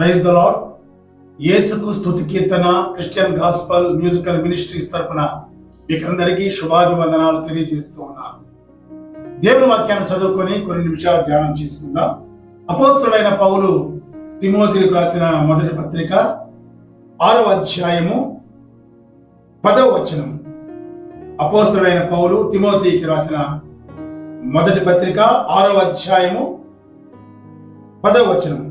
Praise the lord యేసుకు స్థుతి కీర్తన క్రిస్టియన్ గాస్పల్ మ్యూజికల్ మినిస్ట్రీస్ తరపున మీకందరికీ శుభాభివందనాలు తెలియజేస్తూ ఉన్నాను. దేవుని వాక్యాన్ని చదువుకొని కొన్ని నిమిషాలు ధ్యానం చేసుకుందాం. అపోస్తుడైన పౌలు తిమోతిలకు రాసిన మొదటి పత్రిక ఆరవ అధ్యాయము పదవ వచనం. అపోస్తుడైన పౌలు తిమోతికి రాసిన మొదటి పత్రిక ఆరవ అధ్యాయము పదవ వచనం.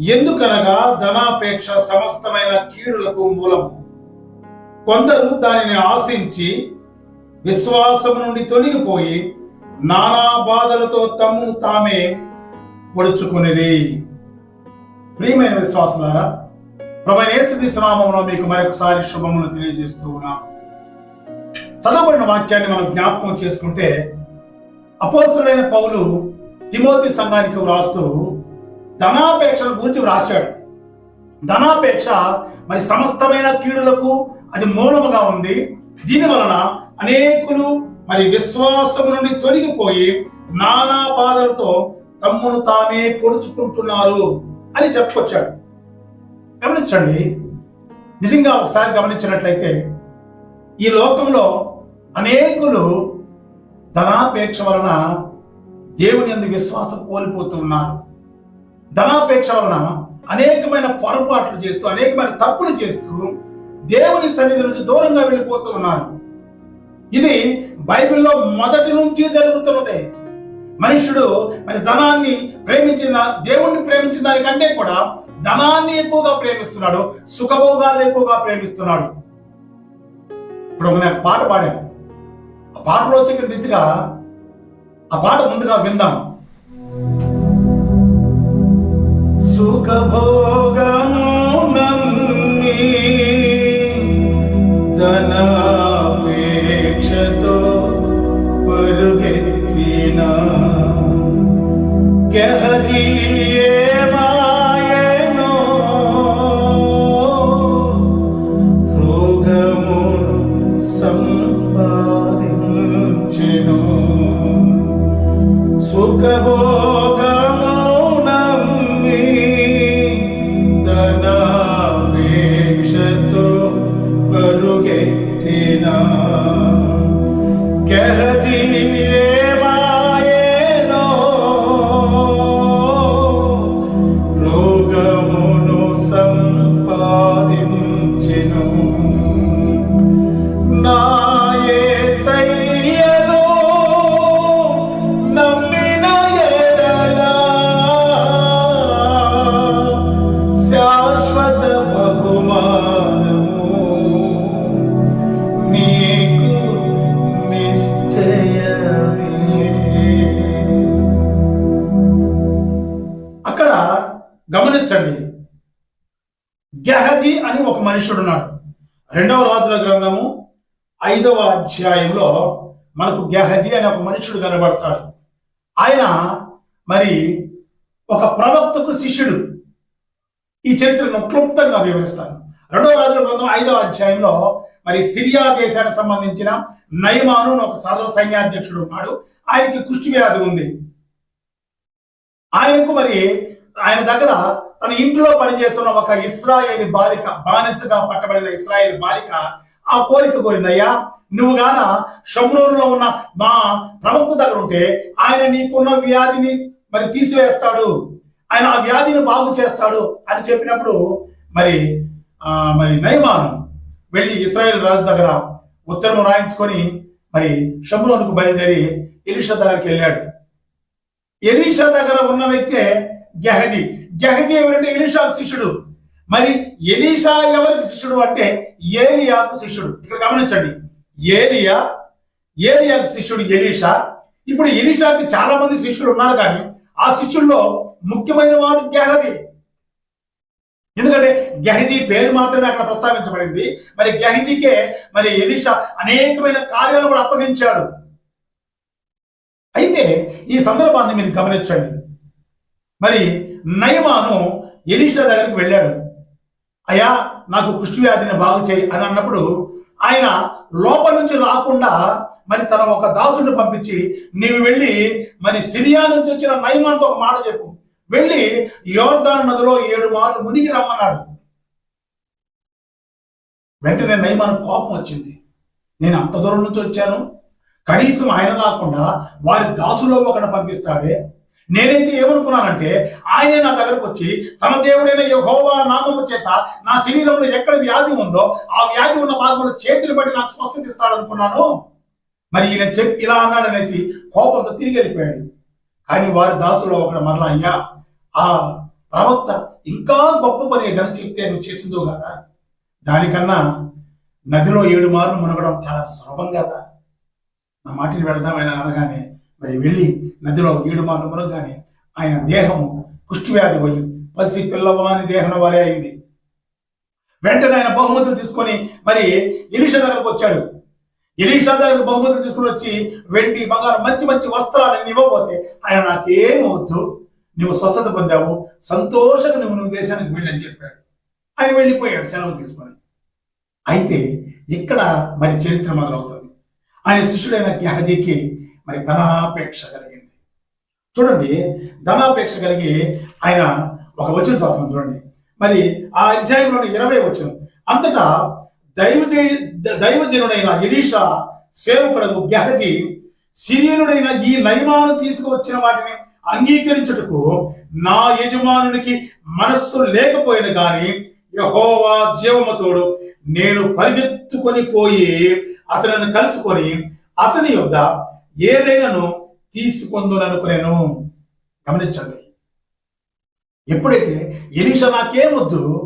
ఎందుకనగా ధనాపేక్ష సమస్తమైన కీడులకు మూలము. కొందరు దానిని ఆశించి విశ్వాసము నుండి తొలగిపోయి నానా బాధలతో తమ్మును తామే పొడుచుకుని ప్రియమైన విశ్వాసులారా ప్రభనేశ్వరి నామంలో మీకు మరొకసారి శుభములు తెలియజేస్తూ ఉన్నాం. చదవబడిన వాక్యాన్ని మనం జ్ఞాపకం చేసుకుంటే అపోస్తుడైన పౌలు తిమోతి సంఘానికి వ్రాస్తూ ధనాపేక్షను గురించి వ్రాశాడు. ధనాపేక్ష మరి సమస్తమైన కీడులకు అది మూలముగా ఉంది. దీని వలన అనేకులు మరి విశ్వాసము నుండి తొలగిపోయి నానా బాధలతో తమ్మును తామే పొడుచుకుంటున్నారు అని చెప్పుకొచ్చాడు. గమనించండి. నిజంగా ఒకసారి గమనించినట్లయితే ఈ లోకంలో అనేకులు ధనాపేక్ష వలన దేవుని అందు విశ్వాసం కోల్పోతున్నారు. ధనాపేక్ష వలన అనేకమైన పొరపాట్లు చేస్తూ అనేకమైన తప్పులు చేస్తూ దేవుని సన్నిధి నుంచి దూరంగా వెళ్ళిపోతూ ఉన్నారు. ఇది బైబిల్లో మొదటి నుంచి జరుగుతున్నదే. మనుషుడు మరి ధనాన్ని ప్రేమించిన దేవుణ్ణి ప్రేమించిన దానికంటే కూడా ధనాన్ని ఎక్కువగా ప్రేమిస్తున్నాడు సుఖభోగాలు ఎక్కువగా ప్రేమిస్తున్నాడు. ఇప్పుడు ఒక నేను పాట పాడాను. ఆ పాటలో చెప్పిన రీతిగా ఆ పాట ముందుగా విందాం. సుఖభోగము నమ్మి ధనాపేక్షతో పరుగెత్తిన గహజీయే మాయనో రోగమును సంపాదించెను. సుఖభోగము మనుషుడు ఉన్నాడు. రెండవ రాజుల గ్రంథము ఐదవ అధ్యాయంలో మనకు గెహజీ అనే ఒక మనుషుడు కనబడతాడు. ఆయన మరి ఒక ప్రవక్తకు శిష్యుడు. ఈ చరిత్రను క్లుప్తంగా వివరిస్తాను. రెండవ రాజుల గ్రంథం ఐదవ అధ్యాయంలో మరి సిరియా దేశానికి సంబంధించిన నయమాను ఒక సర్వ సైన్యాధ్యక్షుడు ఉన్నాడు. ఆయనకి కుష్టి వ్యాధి ఉంది. ఆయనకు మరి ఆయన దగ్గర తన ఇంట్లో పనిచేస్తున్న ఒక ఇస్రాయేల్ బాలిక బానిసగా పట్టబడిన ఇస్రాయేల్ బాలిక ఆ కోరిక కోరిందయ్యా నువ్వు గాన షమ్రోనులో ఉన్న మా ప్రవక్త దగ్గర ఉంటే ఆయన నీకున్న వ్యాధిని మరి తీసివేస్తాడు ఆయన ఆ వ్యాధిని బాగు చేస్తాడు అని చెప్పినప్పుడు మరి ఆ మరి నయమాను వెళ్ళి ఇస్రాయేల్ రాజు దగ్గర ఉత్తరం రాయించుకొని మరి షమ్రోన్కు బయలుదేరి ఎలీషా దగ్గరికి వెళ్ళాడు. ఎలీషా దగ్గర ఉన్న వ్యక్తే గెహజీ గెహజీ ఎవరంటే ఎలీషాకు శిష్యుడు. మరి ఎలీషా ఎవరికి శిష్యుడు అంటే ఏలియాకు శిష్యుడు. ఇక్కడ గమనించండి. ఏలియా ఏలియాకు శిష్యుడు ఎలీషా. ఇప్పుడు ఎలీషాకి చాలా మంది శిష్యులు ఉన్నారు కానీ ఆ శిష్యుల్లో ముఖ్యమైన వాడు గెహజీ ఎందుకంటే గెహజీ పేరు మాత్రమే అక్కడ ప్రస్తావించబడింది. మరి గెహజీకే మరి ఎలీషా అనేకమైన కార్యాలు కూడా అప్పగించాడు. అయితే ఈ సందర్భాన్ని మీరు గమనించండి. మరి నయమాను ఎలీషా దగ్గరికి వెళ్ళాడు. అయ్యా నాకు కుష్టి వ్యాధిని బాగు చేయి అని అన్నప్పుడు ఆయన లోపల నుంచి రాకుండా మరి తన ఒక దాసుని పంపించి నీవు వెళ్ళి మరి సిరియా నుంచి వచ్చిన నయమాన్తో ఒక మాట చెప్పు. వెళ్ళి యోర్దాన్ నదిలో ఏడు మార్లు మునిగి రమ్మన్నాడు. వెంటనే నయమానికి కోపం వచ్చింది. నేను అంత దూరం నుంచి వచ్చాను. కనీసం ఆయన రాకుండా వారి దాసులో ఒకటి పంపిస్తాడే నేనైతే ఏమనుకున్నానంటే ఆయనే నా దగ్గరకు వచ్చి తన దేవుడైన యహోవా నామము చేత నా శరీరంలో ఎక్కడ వ్యాధి ఉందో ఆ వ్యాధి ఉన్న భాగంలో చేతులు బట్టి నాకు స్వస్థత ఇస్తాడు అనుకున్నాను మరి ఈయన చెప్పి ఇలా అన్నాడు అనేసి కోపంతో తిరిగి వెళ్ళిపోయాడు. కానీ వారి దాసులో ఒకడు మరలా అయ్యా ఆ ప్రవక్త ఇంకా గొప్ప పని ఏదైనా చెప్తే నువ్వు చేసిందో కదా? దానికన్నా నదిలో ఏడు మార్లు మునగడం చాలా సులభం కదా? నా మాటలు వెళదామని ఆయన అనగానే మరి వెళ్ళి నదిలో ఏడు మార్లు మునగానే ఆయన దేహము కుష్టివ్యాధి పోయి పసి పిల్లవాని దేహం వలె అయింది. వెంటనే ఆయన బహుమతులు తీసుకొని మరి ఎలీషా దగ్గరకు వచ్చాడు. ఎలీషా దగ్గర బహుమతులు తీసుకుని వచ్చి వెండి బంగారం మంచి మంచి వస్త్రాలను ఇవ్వబోతే ఆయన నాకేం వద్దు నువ్వు స్వస్థత పొందావు సంతోషంగా నువ్వు నువ్వు దేశానికి వెళ్ళని చెప్పాడు. ఆయన వెళ్ళిపోయాడు సెలవు తీసుకొని. అయితే ఇక్కడ మరి చరిత్ర మొదలవుతుంది. ఆయన శిష్యుడైన గ్యాహజీకి మరి ధనాపేక్ష కలిగింది. చూడండి ధనాపేక్ష కలిగి ఆయన ఒక వచనం చదువుతాం చూడండి. మరి ఆ అధ్యాయంలోని ఇరవై వచనం. అంతటా దైవ దైవజనుడైన ఎలీషా సేవకుడకు గెహజీ సిరియనుడైన ఈ నయమాను తీసుకువచ్చిన వాటిని అంగీకరించుటకు నా యజమానుడికి మనస్సు లేకపోయిన గాని యహోవా జీవమతోడు నేను పరిగెత్తుకొని పోయి అతనిని కలుసుకొని అతని యొక్క ఏదైనాను తీసుకొందుననుకునేను. గమనించండి. ఎప్పుడైతే ఎలీషా నాకేమొద్దు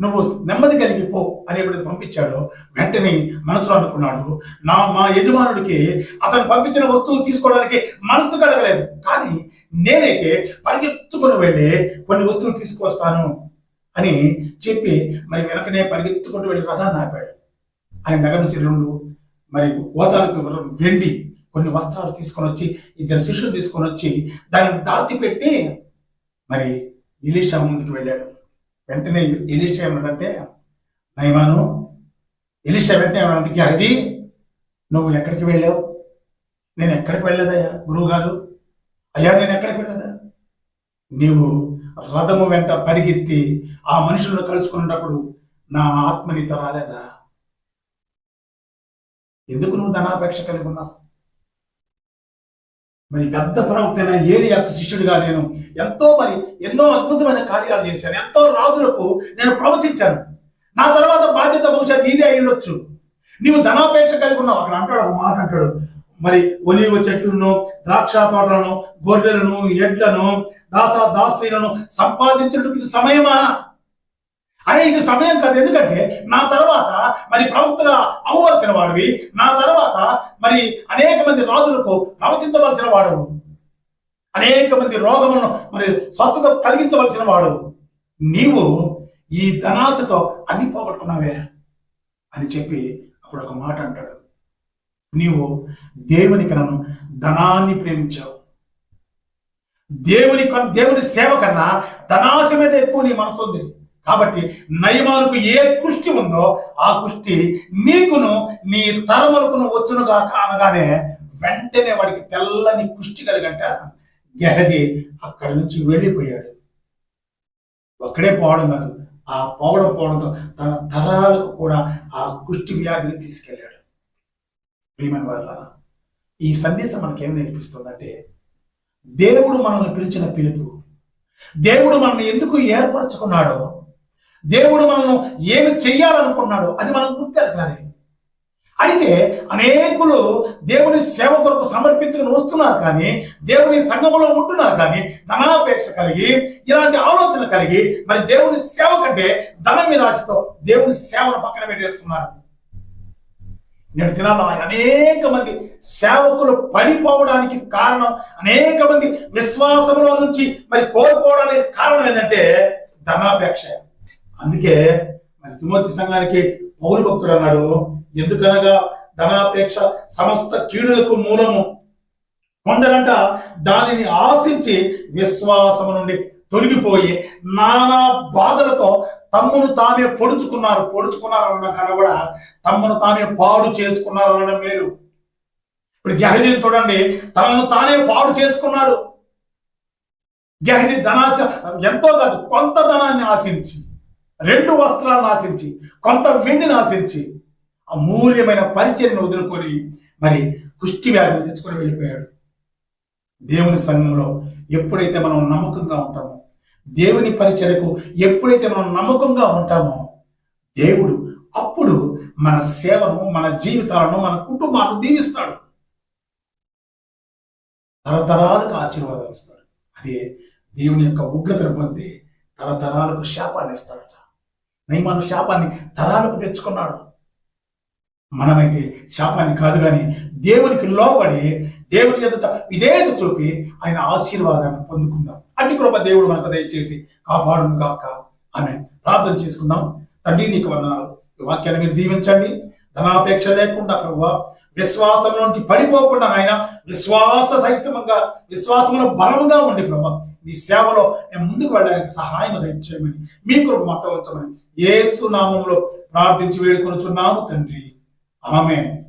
నువ్వు నెమ్మది కలిగి పో అని ఎప్పుడైతే పంపించాడో వెంటనే మనసులో అనుకున్నాడు. నా మా యజమానుడికి అతను పంపించిన వస్తువులు తీసుకోవడానికి మనసు కలగలేదు. కానీ నేనైతే పరిగెత్తుకుని వెళ్ళి కొన్ని వస్తువులు తీసుకొస్తాను అని చెప్పి మరి వెనకనే పరిగెత్తుకుంటూ వెళ్ళి రథాన్ని ఆపాడు. ఆయన దగ్గర నుంచి రెండు మరి గోతాలకు వెండి కొన్ని వస్త్రాలు తీసుకొని వచ్చి ఇద్దరు శిష్యులు తీసుకొని వచ్చి దాన్ని దాచిపెట్టి మరి ఎలీషా ముందుకు వెళ్ళాడు. వెంటనే ఎలీషా ఏమన్నాడంటే నయమాను ఎలీషా వెంటనే ఏమన్నాడంటే గహజీ నువ్వు ఎక్కడికి వెళ్ళావు? నేను ఎక్కడికి వెళ్ళదయ్యా గురువు గారు అయ్యా నేను ఎక్కడికి వెళ్ళదా నీవు రథము వెంట పరిగెత్తి ఆ మనుషులను కలుసుకున్నప్పుడు నా ఆత్మ నీతో రాలేదా? ఎందుకు నువ్వు ధనాపేక్ష కలిగి ఉన్నావు? మరి పెద్ద ప్రవక్తైన అయిన ఏలి యొక్క శిష్యుడిగా నేను ఎంతో మరి ఎన్నో అద్భుతమైన కార్యాలు చేశాను. ఎంతో రాజులకు నేను ప్రవచించాను. నా తర్వాత బాధ్యత బహుశా నీదే అయి ఉండొచ్చు. నీవు ధనాపేక్ష కలిగి ఉన్నావు. అక్కడ అంటాడు ఒక మాట అంటాడు. మరి ఒలివ చెట్లను ద్రాక్ష తోటలను గొర్రెలను ఎడ్లను దాస దాసీలను సంపాదించడానికి సమయమా? అరే ఇది సమయం కాదు. ఎందుకంటే నా తర్వాత మరి ప్రవక్తగా అవ్వవలసిన వాడివి. నా తర్వాత మరి అనేక మంది రాజులకు ప్రవచించవలసిన వాడవు. అనేక మంది రోగములను మరి స్వస్థత కలిగించవలసిన వాడవు. నీవు ఈ ధనాశతో అన్ని పోగొట్టుకున్నావే అని చెప్పి అప్పుడు ఒక మాట అంటాడు. నీవు దేవునికి నన్ను ధనాన్ని ప్రేమించావు. దేవుని దేవుని సేవ కన్నా ధనాశ మీద ఎక్కువ నీ మనసు ఉంది. కాబట్టి నయమానుకు ఏ కుష్టి ఉందో ఆ కుష్టి నీకును నీ తరములకును వచ్చునుగాక అనగానే వెంటనే వాడికి తెల్లని కుష్టి కలిగంట గెహజీ అక్కడి నుంచి వెళ్ళిపోయాడు. ఒక్కడే పోవడం కాదు ఆ పోవడం పోవడంతో తన తరాలకు కూడా ఆ కుష్టి వ్యాధిని తీసుకెళ్ళాడు. ప్రియమైన వల్ల ఈ సందేశం మనకేం నేర్పిస్తుందంటే దేవుడు మనల్ని పిలిచిన పిలుపు దేవుడు మనల్ని ఎందుకు ఏర్పరచుకున్నాడో దేవుడు మనల్ని ఏమి చెయ్యాలనుకున్నాడో అది మనం గుర్తెరగాలి అయితే అనేకులు దేవుని సేవ కొరకు సమర్పించుకుని వస్తున్నారు కానీ దేవుని సంఘములో ఉంటున్నారు కానీ ధనాపేక్ష కలిగి ఇలాంటి ఆలోచన కలిగి మరి దేవుని సేవ కంటే ధనం మీద ఆశతో దేవుని సేవను పక్కన పెట్టేస్తున్నారు. నేడు దినాల్లో అనేక మంది సేవకులు పడిపోవడానికి కారణం అనేక మంది విశ్వాసంలో నుంచి మరి కోల్పోవడానికి కారణం ఏంటంటే ధనాపేక్ష. అందుకే మరి తిమోతి సంఘానికి పౌరు భక్తుడు అన్నాడు. ఎందుకనగా ధనాపేక్ష సమస్త కీడులకు మూలము కొందరంట దానిని ఆశించి విశ్వాసము నుండి తొలగిపోయి నానా బాధలతో తమ్మును తామే పొడుచుకున్నారు. పొడుచుకున్నారు అన్న కన్నా కూడా తమ్మును తామే పాడు చేసుకున్నారు అనడం లేదు ఇప్పుడు గహజీని చూడండి తనను తానే పాడు చేసుకున్నాడు. గహజీ ధనాశ ఎంతో కాదు కొంత ధనాన్ని ఆశించి రెండు వస్త్రాలను ఆశించి కొంత వెండిని ఆశించి అమూల్యమైన పరిచయను వదులుకొని మరి కుష్టి వ్యాధి తెచ్చుకొని వెళ్ళిపోయాడు. దేవుని సంఘంలో ఎప్పుడైతే మనం నమ్మకంగా ఉంటామో దేవుని పరిచయకు ఎప్పుడైతే మనం నమ్మకంగా ఉంటామో దేవుడు అప్పుడు మన సేవను మన జీవితాలను మన కుటుంబాలను దీవిస్తాడు. తరతరాలకు ఆశీర్వాదాలు ఇస్తాడు. అదే దేవుని యొక్క ఉగ్రతను పొంది తరతరాలకు శాపాన్ని ఇస్తాడు. నైమాను శాపాన్ని తరాలకు తెచ్చుకున్నాడు. మనమైతే శాపాన్ని కాదు కానీ దేవునికి లోబడి దేవుని ఎదుట విధేయత చూపి ఆయన ఆశీర్వాదాన్ని పొందుకుందాం. అట్టి కృప దేవుడు మనకు దయచేసి కాపాడును కాక ఆమె ప్రార్థన చేసుకుందాం. తండ్రి నీకు వందనాలు. ఈ వాక్యాన్ని మీరు దీవించండి. ధనాపేక్ష లేకుండా ప్రభు విశ్వాసం నుండి పడిపోకుండా ఆయన విశ్వాస సహితంగా విశ్వాసంలో బలముగా ఉండి ప్రభు నీ సేవలో మేము ముందుకు వెళ్ళడానికి సహాయం దయచేయమని మీ కొరకు మాతో ఉంచమని ఏసు నామంలో ప్రార్థించి వేడుకొనుచున్నాము తండ్రి. ఆమె